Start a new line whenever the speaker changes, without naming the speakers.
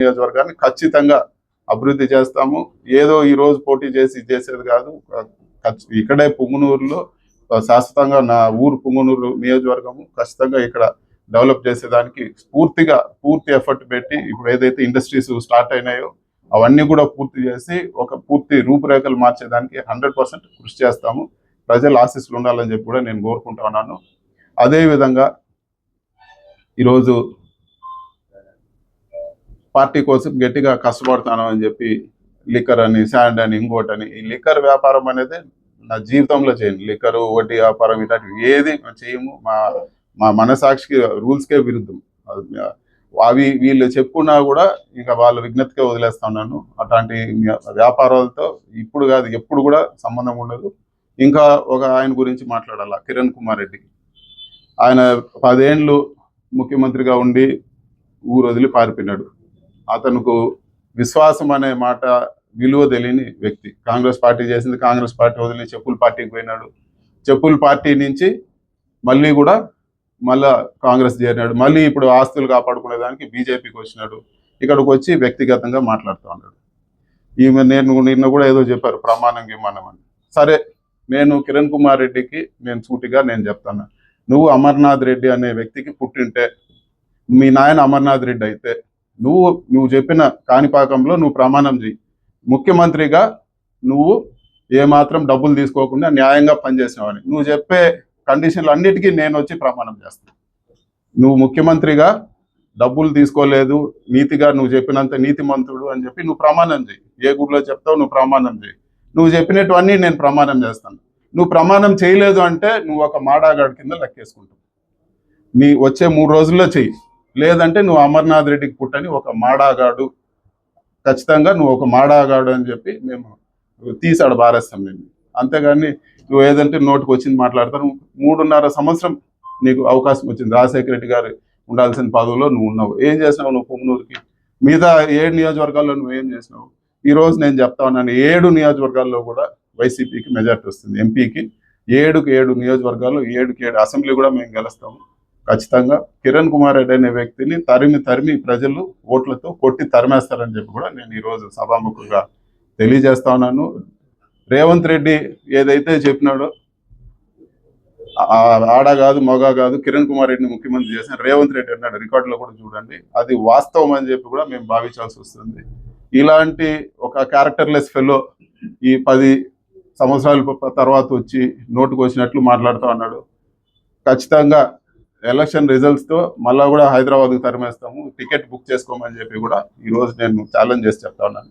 నియోజకవర్గాన్ని ఖచ్చితంగా అభివృద్ధి చేస్తాము. ఏదో ఈ రోజు పోటీ చేసి చేసేది కాదు. ఇక్కడే పుంగునూరులో శాశ్వతంగా నా ఊరు పుంగునూరు నియోజకవర్గము ఖచ్చితంగా ఇక్కడ డెవలప్ చేసేదానికి పూర్తిగా పూర్తి ఎఫర్ట్ పెట్టి ఇప్పుడు ఏదైతే ఇండస్ట్రీస్ స్టార్ట్ అయినాయో అవన్నీ కూడా పూర్తి చేసి ఒక పూర్తి రూపురేఖలు మార్చేదానికి హండ్రెడ్ పర్సెంట్ కృషి చేస్తాము. ప్రజల ఆశీస్సులు ఉండాలని చెప్పి కూడా నేను కోరుకుంటా ఉన్నాను. అదేవిధంగా ఈరోజు పార్టీ కోసం గట్టిగా కష్టపడతాను అని చెప్పి లిక్కర్ అని శాండ్ అని ఇంకోటి అని. ఈ లిక్కర్ వ్యాపారం అనేది నా జీవితంలో చేయను. లిక్కరు వడ్డీ వ్యాపారం ఇలాంటివి ఏది చేయము. మా మా మనసాక్షికి రూల్స్కే విరుద్ధం. అవి వీళ్ళు చెప్పుకున్నా కూడా ఇంకా వాళ్ళ విజ్ఞతకే వదిలేస్తా ఉన్నాను అట్లాంటి వ్యాపారాలతో ఇప్పుడు కాదు ఎప్పుడు కూడా సంబంధం ఉండదు. ఇంకా ఒక ఆయన గురించి మాట్లాడాల? కిరణ్ కుమార్ రెడ్డి. ఆయన పదేండ్లు ముఖ్యమంత్రిగా ఉండి ఊరు వదిలి పారిపోయినాడు. అతనుకు విశ్వాసం అనే మాట విలువ తెలియని వ్యక్తి. కాంగ్రెస్ పార్టీ చేసింది కాంగ్రెస్ పార్టీ వదిలి చెప్పుల పార్టీకి పోయినాడు. చెప్పుల పార్టీ నుంచి మళ్ళీ కూడా మళ్ళా కాంగ్రెస్ చేరినాడు. మళ్ళీ ఇప్పుడు ఆస్తులు కాపాడుకునే దానికి బీజేపీకి వచ్చినాడు. ఇక్కడికి వచ్చి వ్యక్తిగతంగా మాట్లాడుతూ ఉన్నాడు. ఈమె నేను నిన్న కూడా ఏదో చెప్పారు ప్రమాణం గిమానం అని. సరే నేను కిరణ్ కుమార్ రెడ్డికి నేను సూటిగా నేను చెప్తాను. నువ్వు అమర్నాథ్ రెడ్డి అనే వ్యక్తికి పుట్టింటే మీ నాయన అమర్నాథ్ రెడ్డి అయితే నువ్వు నువ్వు చెప్పిన కాణిపాకంలో నువ్వు ప్రమాణం చేయి ముఖ్యమంత్రిగా నువ్వు ఏమాత్రం డబ్బులు తీసుకోకుండా న్యాయంగా పనిచేసినావని నువ్వు చెప్పే కండిషన్లు అన్నిటికీ నేను వచ్చి ప్రమాణం చేస్తాను. నువ్వు ముఖ్యమంత్రిగా డబ్బులు తీసుకోలేదు నీతిగా నువ్వు చెప్పినంత నీతి మంత్రుడు అని చెప్పి నువ్వు ప్రమాణం చేయి ఏ గుడిలో చెప్తావు నువ్వు ప్రమాణం చేయి నువ్వు చెప్పినటువన్నీ నేను ప్రమాణం చేస్తాను. నువ్వు ప్రమాణం చేయలేదు అంటే నువ్వు ఒక మాడాగాడి కింద లెక్కేసుకుంటావు. నీ వచ్చే మూడు రోజుల్లో చెయ్యి. లేదంటే నువ్వు అమర్నాథ్ రెడ్డికి పుట్టని ఒక మాడాగాడు. ఖచ్చితంగా నువ్వు ఒక మాడాగాడు అని చెప్పి మేము తీసాడు బారేస్తాం మేము అంతేగాని నువ్వు ఏదంటే నోటుకు వచ్చింది మాట్లాడతాను మూడున్నర సంవత్సరం నీకు అవకాశం వచ్చింది. రాజశేఖర రెడ్డి గారు ఉండాల్సిన పదవిలో నువ్వు ఉన్నావు. ఏం చేసినావు నువ్వు పొమ్మనూరుకి మిగతా ఏడు నియోజకవర్గాల్లో నువ్వు ఏం చేసినావు? ఈ రోజు నేను చెప్తా ఉన్నాను. ఏడు నియోజకవర్గాల్లో కూడా వైసీపీకి మెజార్టీ వస్తుంది. ఎంపీకి ఏడుకి ఏడు నియోజకవర్గాల్లో ఏడుకి ఏడు అసెంబ్లీ కూడా మేము గెలుస్తాము. ఖచ్చితంగా కిరణ్ కుమార్ రెడ్డి అనే వ్యక్తిని తరిమి తరిమి ప్రజలు ఓట్లతో కొట్టి తరిమేస్తారని చెప్పి కూడా నేను ఈరోజు సభాముఖంగా తెలియజేస్తా ఉన్నాను. రేవంత్ రెడ్డి ఏదైతే చెప్పినాడో ఆడ కాదు మొగ కాదు కిరణ్ కుమార్ రెడ్డిని ముఖ్యమంత్రి చేసిన రేవంత్ రెడ్డి అన్నాడు. రికార్డులో కూడా చూడండి. అది వాస్తవం అని చెప్పి కూడా మేము భావించాల్సి వస్తుంది. ఇలాంటి ఒక క్యారెక్టర్లెస్ ఫెలో ఈ పది సంవత్సరాల తర్వాత వచ్చి నోటుకు వచ్చినట్లు మాట్లాడుతూ ఉన్నాడు. ఖచ్చితంగా ఎలక్షన్ రిజల్ట్స్తో మళ్ళా కూడా హైదరాబాద్కి తరిమేస్తాము. టికెట్ బుక్ చేసుకోమని చెప్పి కూడా ఈ రోజు నేను ఛాలెంజ్ చేసి చెప్తా ఉన్నాను.